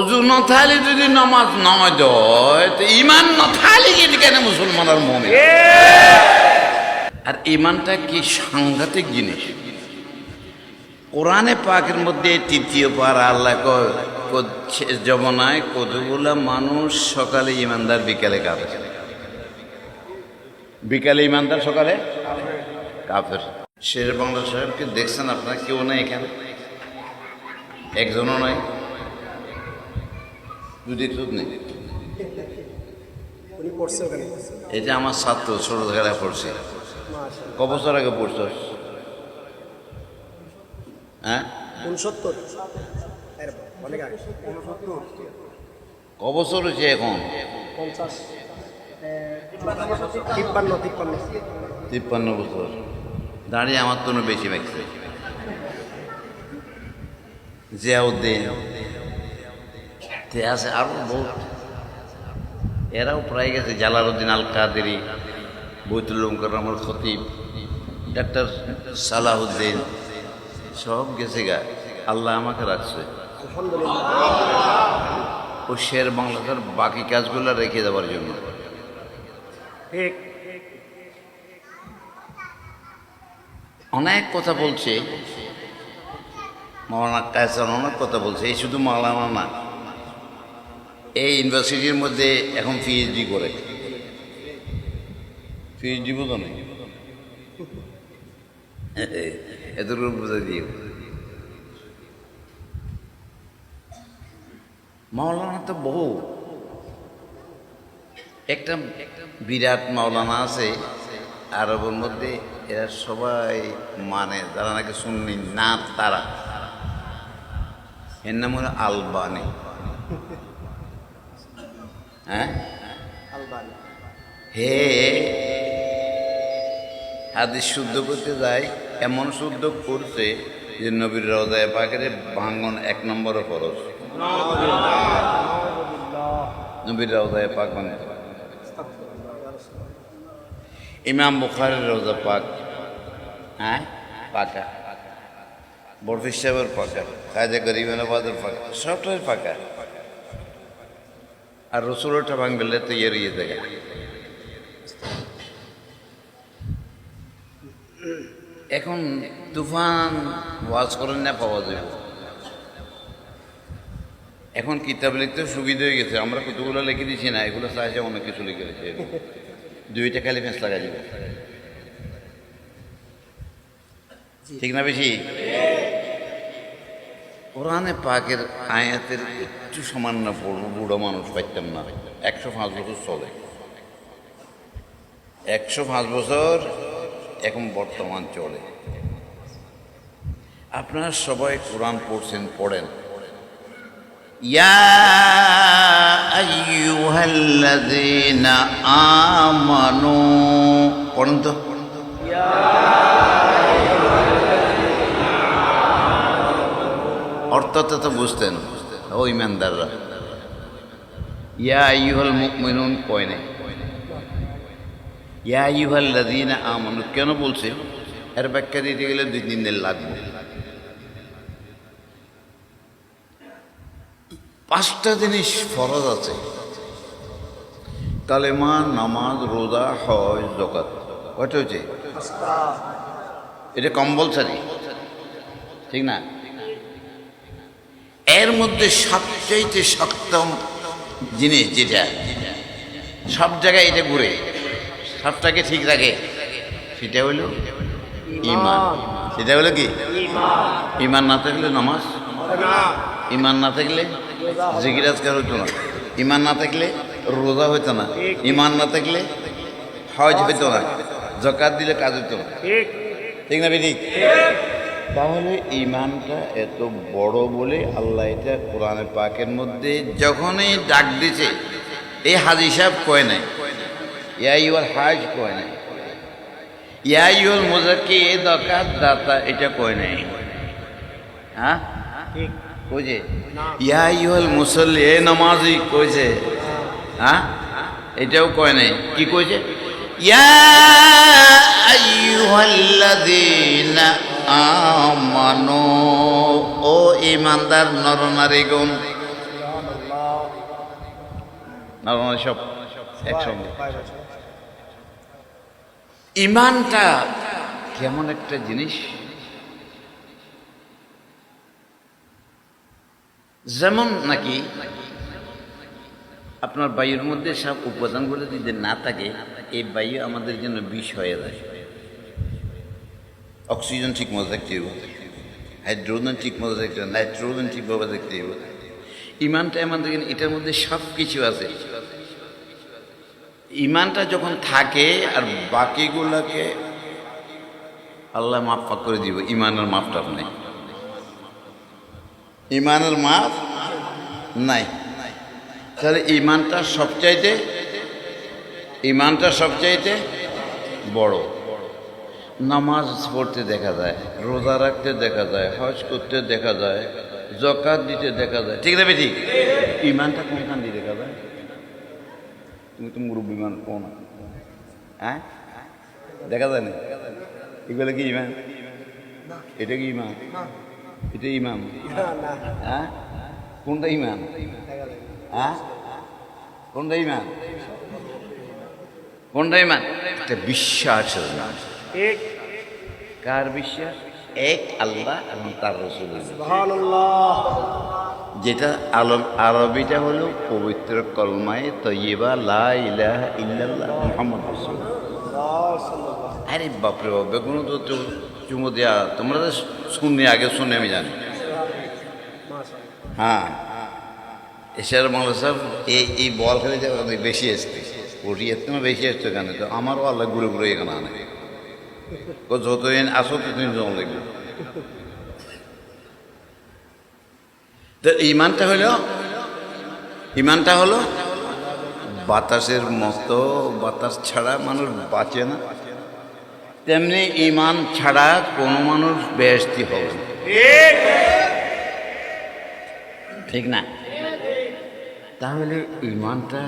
অজু ন থাকলে যদি নামাজ নয় দেয় তো ইমান ন থাকলে কি কেন মুসলমান আর মনে আর ইমানটা কি সাংঘাতিক জিনিস? কোরআনে পাকের মধ্যে তৃতীয় পার আল্লাহ শেষ কতগুলা মানুষ সকালে ইমানদার বিকালে কাফের? বিকালে ইমানদার সকালে কাফের। শের বাংলা সাহেবকে দেখছেন আপনারা? কেউ নাই এখানে? একজনও নাই? দুই দেখছুত নেই। এটা আমার ছাত্র ছোটবেলায় পড়ছে। ক বছর আগে পড়ছ হ্যাঁ? উনসত্তর ক বছর হয়েছে এখন? তিপ্পান্ন বছর। দাঁড়িয়ে আমার তো বেশি মাগছে জিয়াউদ্দিন। তে আছে আরও বহুত। এরাও প্রায় গেছে জালালউদ্দিন আল কাদেরি বৈতুল্লম করমল খতিব ডাক্তার সালাহুদ্দিন সব গেছে গা। আল্লাহ আমাকে রাখছে। ও শের বাংলাদেশের বাকি কাজগুলো রেখে দেওয়ার জন্য। ঠিক। অনেক কথা বলছে। মৌলানা কায়সান অনেক কথা বলছে। এই শুধু মৌলানা না। এই ইউনিভার্সিটির মধ্যে এখন পিএইচডি করে। পিএইচডি বোঝো না এতটুকু বুঝে দিয়ে মাওলানা তো বহু। একটা বিরাট মাওলানা আছে আরবের মধ্যে এরা সবাই মানে যারা নাকি শুননি না তারা। এর নাম হলো আলবানি। হ্যাঁ? হে হাদিস শুদ্ধ করতে যায় এমন শুদ্ধ করছে যে নবীর রওজায় পাকের ভাঙন এক নম্বরও খরচ নবীর রওজায় পাক মানে ইমাম বুখারের রোজা পাক। হ্যাঁ? পাকা। বরফিস সাহেবের পাকা। কাজে গরিবানাবাদের পাকা। সবটাই পাকা। আর রসুলোটা ভাঙলে তো ইয়ে থাকে এখন তুফান ওয়াজ করেন না পাওয়া যাবে এখন কিতাব লিখতে সুবিধা হয়ে গেছে। আমরা কতগুলো লিখে দিছি না এগুলো চাইছে অনেক কিছু লিখে দিচ্ছে দুইটা খালি ফেঁস লাগা যাবে ঠিক না বেশি? কোরআনে পাকের আয়াতের একটু সামান্য পড়ব বুড়ো মানুষ পাইতাম না। একশো পাঁচ বছর চলে। একশো পাঁচ বছর এখন বর্তমান চলে। আপনারা সবাই কোরআন পড়ছেন, পড়েন। ইয়া পড়েন তো? অর্থটা তো বুঝতেন ও ইমানদাররা। ইয়া আইয়ুহাল মুমিনুন কয় নাই? ইয়া আইয়ুহাল লাযীনা আমানু কেন বলছে? এর ব্যাখ্যা দিতে গেলে দুই তিন দিন লাগবে। পাঁচটা জিনিস ফরজ আছে। কালেমা নামাজ রোজা হজ জকাত কয়টা হচ্ছে এটা কম্পালসারি। ঠিক না? এর মধ্যে সবচাইতে সপ্তম জিনিস যেটা, সব জায়গায় এটা ঘুরে, সবটাকে ঠিক রাখে, সেটা হলো ইমান। সেটা হলো কি? ইমান না থাকলে নামাজ, ইমান না থাকলে জিগিরাজকার হতো না, ইমান না থাকলে রোজা হইতো না, ইমান না থাকলে হজ হইতো না, জকাত দিলে কাজ হইতো না। ঠিক না ঠিক তাহলে ইমানটা এত বড় বলে আল্লাহ এটা কোরআনে পাকের মধ্যে যখনই ডাক দিছে, এই হাজি সাহেব কয় নাই? ইয়াইওয়াল হাজ কয় নাই? ইয়াইওয়াল মোজাকে এ দরকার দাতা, এটা কয় নাই? হ্যাঁ? কইছে ইয়াইওয়াল মুসল্লি, এ নামাজি কইছে হ্যাঁ? এটাও কয় নাই। কি কইছে ইয়া আইয়ুহাল্লাযীনা আমানু। ও ইমানদার নরনারীগণ। নর্মালি সব একসঙ্গে। ইমানটা কেমন একটা জিনিস। যেমন নাকি আপনার বায়ুর মধ্যে সব উপাদানগুলো যদি না থাকে, এই বায়ু আমাদের জন্য বিষ হয়ে যায়। অক্সিজেন ঠিক মতো থাকতে হবে হাইড্রোজেন ঠিক মতো থাকতে হবে নাইট্রোজেন ঠিকভাবে থাকতে হবে ইমানটা এমন জন্য এটার মধ্যে সব কিছু আছে। ইমানটা যখন থাকে আর বাকিগুলোকে আল্লাহ মাফ পাক করে দিব, ইমানের মাপটা নেই। ইমানের মাপ নাই। তাহলে ইমানটা সবচাইতে ইমানটা সবচাইতে বড়। নামাজ পড়তে দেখা যায়, রোজা রাখতে দেখা যায়, হজ করতে দেখা যায় জকাত দিতে দেখা যায়। ঠিক দেবে ঠিক? ইমানটা কোনখান দিয়ে দেখা যায়? তুমি তো মুরব্বী মান কোন হ্যাঁ? দেখা যায় না? এগুলো কি ইমান? এটা কি ইমান? এটা ইমাম? হ্যাঁ? কোনটা ইমান? হ্যাঁ? কোনটা ইমান? কোনটা ইমান? একটা বিশ্বাসের নাম ঠিক কার বিশ্বাস? এক আল্লাহ এবং তার রসুল। যেটা আলম আরবিটা হলো পবিত্র কলমায় তৈবা লা ইলাহা ইল্লাল্লাহ মুহাম্মদ রাসূল। আরে বাপরে বাপ বেগুন তো চুমো দেয়া তোমরা তো শুননি আগে শুনে আমি জানি। হ্যাঁ। এছাড়া মৌলা সাহেব এই এই বল খেলে বেশি আসছে। ওটি এর থেকে বেশি আসছে কেন তো আমারও আল্লাহ ঘুরে ঘুরে এখানে আনে। যতদিন আসো ততদিন জমা লাগবে। তো ইমানটা হলো ইমানটা হলো, বাতাসের মতো, বাতাস ছাড়া মানুষ বাঁচে না। তেমনি ইমান ছাড়া কোনো মানুষ বেহস্তি হবে ঠিক না? তাহলে ইমানটা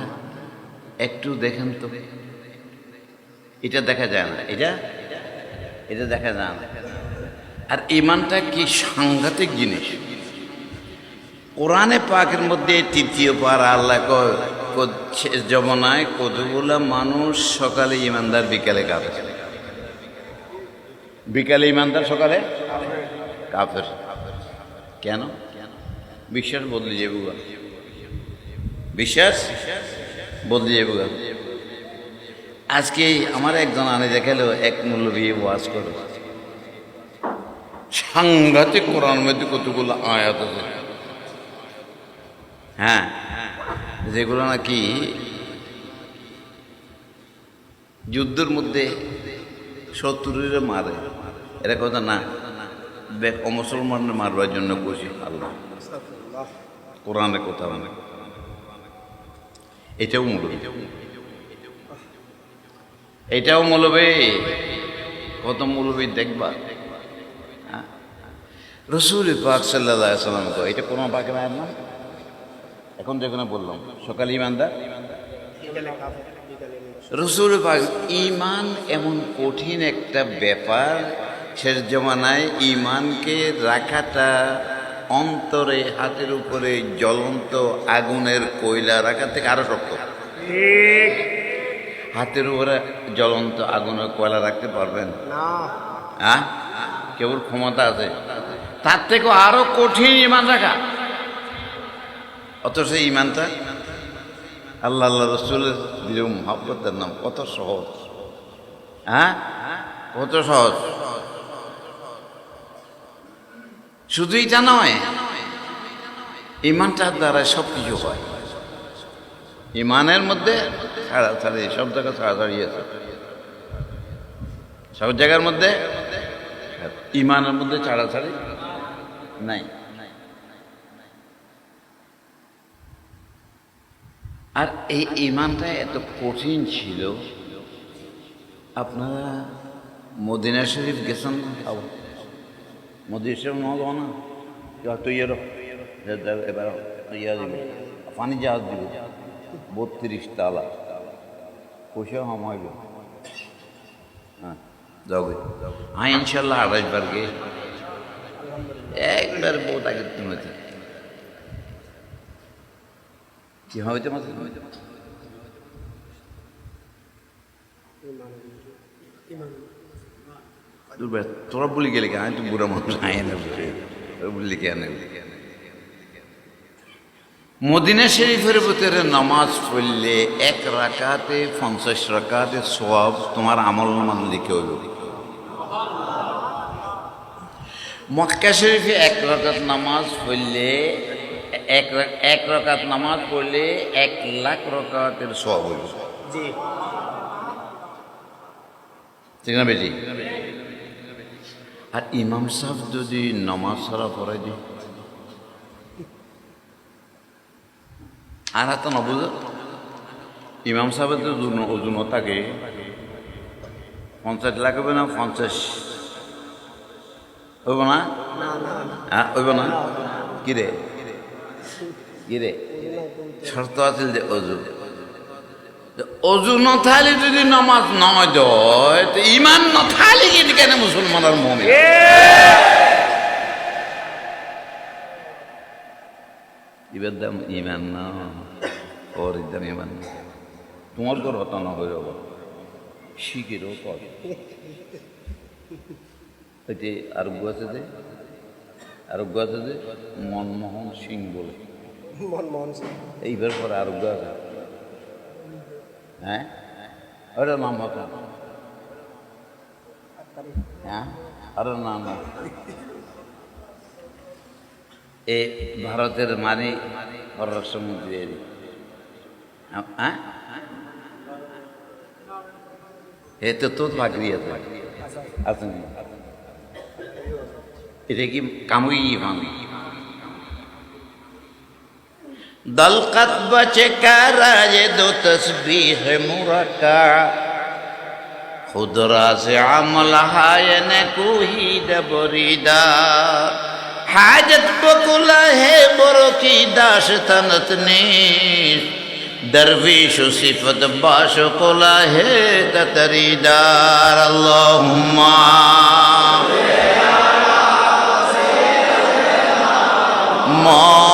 একটু দেখেন তো। এটা দেখা যায় না। এটা এটা দেখা যায় না আর ইমানটা কি সাংঘাতিক জিনিস। কোরআনে পাকের মধ্যে তৃতীয় পার আল্লাহ শেষ কতগুলো মানুষ সকালে ইমানদার বিকালে কাফের। বিকালে ইমানদার সকালে কাফের। কেন? বিশ্বাস বদলে যাব। বিশ্বাস বদলে যাব। আজকে আমার একজন আনে দেখাল, এক মূল্য বিয়ে ওয়াজ করে। সাংঘাতিক কোরআন মধ্যে কতগুলো আয়াত আছে। হ্যাঁ যেগুলো নাকি যুদ্ধের মধ্যে শত্রুরে মারে। এরা কথা না অমুসলমানরা মারবার জন্য বসি আল্লাহ। কোরআনের কথা অনেক এটাও মূলবে এটাও মূলবে, কত মূলবি দেখবা? হ্যাঁ? রসুল পাক সাল্লাহ সাল্লাম এটা কোনো পাকের আয়াত না এখন যেখানে বললাম, সকালে ইমানদার রসুল পাক ইমান এমন কঠিন একটা ব্যাপার, শেষ জমানায় ইমানকে রাখাটা অন্তরে, হাতের উপরে জ্বলন্ত আগুনের কয়লা রাখার থেকে আরও শক্ত। হাতের উপরে জ্বলন্ত আগুনের কয়লা রাখতে পারবেন? হ্যাঁ কেবল ক্ষমতা আছে। তার থেকেও আরও কঠিন ইমান রাখা। অথচ এই ইমানটা আল্লাহ আল্লাহ রসুলের মহাব্বতের নাম। কত সহজ। হ্যাঁ কত সহজ। শুধুই এটা নয় ইমানটার দ্বারা সব কিছু হয়। ইমানের মধ্যে ছাড়াছাড়ি সব জায়গায় ছাড়াছাড়ি আছে। সব জায়গার মধ্যে ইমানের মধ্যে ছাড়া ছাড়াছাড়ি নাই। আর এই ইমানটা এত কঠিন ছিল, আপনারা মদিনা শরীফ গেছেন তাও মদিনা শরীফ ন? না তো ইয়ে এবার ইয়া দিব। পানি জাহাজ দিব। বত্রিশ তালা। কোষে হ্যাঁ, সময় হ্যাঁ ইনশাল্লাহ হ্যাঁ বার গে। একবার বহুত আগে তুমি কি হ্যাঁ, হবে তোমার তোরা বলি গেলে কেন তো বুড়া মানুষ। আয় না বলি কেন মদিনা শরীফের ভিতরে নামাজ পড়লে এক রাকাতে পঞ্চাশ রাকাতে সব তোমার আমল নামান লিখে হইল। মক্কা শরীফে এক রাকাত নামাজ পড়লে এক এক রাকাত নামাজ পড়লে এক লাখ রকাতের সব হইল। জি। ঠিক না বেটি? আর ইমাম সাহেব যদি নামাজ সারা পড়াই দি আর হাত নবুঝ ইমাম সাহেবের তো ওজন- থাকে। পঞ্চাশ লাখ হবে না পঞ্চাশ? হইব না? না না না? হ্যাঁ হইব না কিরে কিরে শর্ত আছিল যে অজু অজু নথালি যদি নামাজ নয় দয়, তো ইমান নথালি কিন্তু কেন মুসলমানের মনে। ইবার দাম ইমান না ওর দাম ইমান না তোমার ঘর হতা না হয়ে যাব। শিখেরও কর ওই আরোগ্য আছে যে আরোগ্য আছে যে মনমোহন সিং বলে। মনমোহন সিং। এইবার পরে আরোগ্য আছে। হ্যাঁ? ওটা নাম হতো হ্যাঁ? আরও নাম এ ভারতের মানে পররাষ্ট্রমন্ত্রীর হ্যাঁ এ তো তোর ভাগরি ইয়ে আছেন আচ্ছা। এটা কি কামুই ভাঙি দলকত বচে কারা যে দো তসবিহ মুরাকা খুদরা সে আমল হায় কুহি ডবরিদা হাজত বকুলা হে বড় কি দাস তনত নিস। দরবেশ সিফত বাস কোলা হে কতরিদার আল্লাহুম্মা। মা